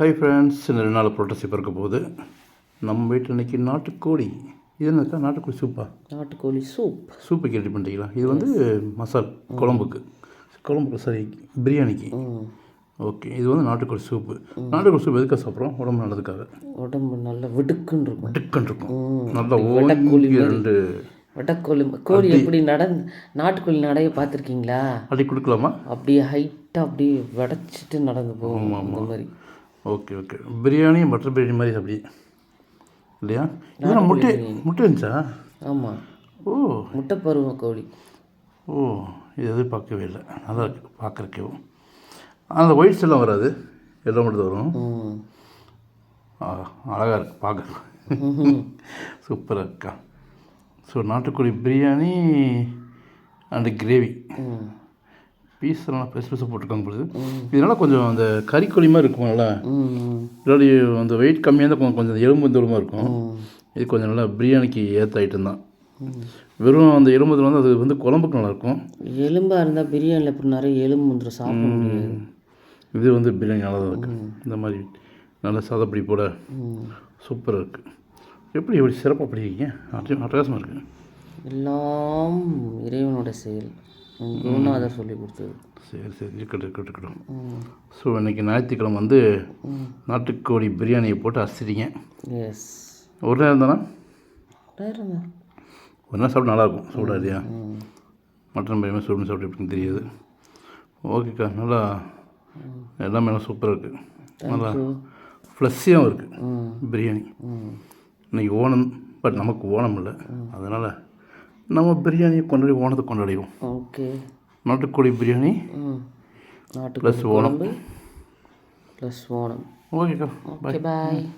Hi friends இந்த ரெண்டு நாள் புரட்டசி பிறக்க போகுது. நம்ம வீட்டில் இன்னைக்கு நாட்டுக்கோழி. இது என்னக்கா நாட்டுக்கோழி சூப்பா நாட்டுக்கோழி சூப் சூப்புக்கு ரெடி பண்ணிட்டீங்களா? இது வந்து மசால் குழம்புக்கு. குழம்புக்கு சரி பிரியாணிக்கு. ஓகே இது வந்து நாட்டுக்கோழி சூப்பு நாட்டுக்கோழி சூப் எதுக்காக சாப்பிட்றோம்? உடம்பு நல்லதுக்காக. உடம்பு நல்லா விடுக்குன்னு இருக்கும். டிக்கன் இருக்கும். நல்லா ஓங்கி ரெண்டு வெட்டக்கோழி கோழி எப்படி நடந்து நாட்டுக்கோழி நடைய பார்த்துருக்கீங்களா? அடி கொடுக்கலாமா? அப்படியே ஹைட்டாக அப்படியே வடைச்சிட்டு நடந்து போகும். அந்த மாதிரி. Okay okay. Biryani butter biryani மாதிரி அப்படி இல்லையா? இதெல்லாம் முட்டை முட்டை இருந்துச்சா? ஆமாம் ஓ. முட்டை பருவம் கோழி. ஓ இது எதிர்பார்க்கவே இல்லை. நல்லா இருக்கு பார்க்குறக்கேவும் அந்த ஒயிட்ஸ் எல்லாம் வராது. எல்லாம் மட்டும் வரும். அழகாக இருக்கு பார்க்க சூப்பராக இருக்கா? ஸோ நாட்டுக்கோழி பிரியாணி அண்டு கிரேவி பீஸ் எல்லாம் பெருசு பெருசாக போட்டிருக்காங்க பொழுது. இதனால கொஞ்சம் அந்த கறிக்கோழி மாதிரி இருக்கும் நல்லா. இல்லாட்டி அந்த வெயிட் கம்மியாக இருந்தால் கொஞ்சம் கொஞ்சம் எலும்பு தூரமாக இருக்கும். இது கொஞ்சம் நல்லா பிரியாணிக்கு ஏற்ற ஐட்டம் தான். வெறும் அந்த எலும்பு தூரம் வந்து அது வந்து குழம்புக்கு நல்லாயிருக்கும். எலும்பாக இருந்தால் பிரியாணியில் இப்படி நிறைய எலும்பு வந்துடும் சாப்பிட முடியாது. இது வந்து பிரியாணி நல்லா தான் இருக்குது இந்த மாதிரி நல்ல சாதப்படி போட சூப்பராக இருக்குது எப்படி எப்படி சிறப்பாக படிக்கிறீங்க அட்டை அட்டகாசமாக இருக்குது எல்லாம் இறைவனோட செயல். உம் குருநாதர் சொல்லி கொடுத்தது. சரி சரி. இருக்கட்டும் இருக்கட்டும் இருக்கட்டும். ஸோ இன்றைக்கி ஞாயிற்றுக்கிழமை வந்து நாட்டுக்கோழி பிரியாணியை போட்டு அசிச்சிட்டீங்க. எஸ் ஒரு நேரம் தானே? ஒரு நேரம் சாப்பிட்டு நல்லாயிருக்கும். சூடாக இல்லையா மட்டன் பிரியாணி சூடு சாப்பிட்டு எப்படின்னு தெரியாது. ஓகேக்கா நல்லா எல்லாமே நல்லா சூப்பராக இருக்குது நல்லா ஃப்ளஸ்ஸியாகவும் இருக்குது பிரியாணி. ம். இன்னைக்கு ஓணம் பட் நமக்கு ஓணம் இல்லை. அதனால் நம்ம பிரியாணியை கொண்டாடி ஓணத்தை கொண்டாடிடுவோம். ஓகே. நாட்டுக்கோழி பிரியாணி ம். நாட்டுக்கோழி ப்ளஸ் ஓணம். குழம்பு. ப்ளஸ் ஓணம். ஓகேக்கா ஓகே பாய்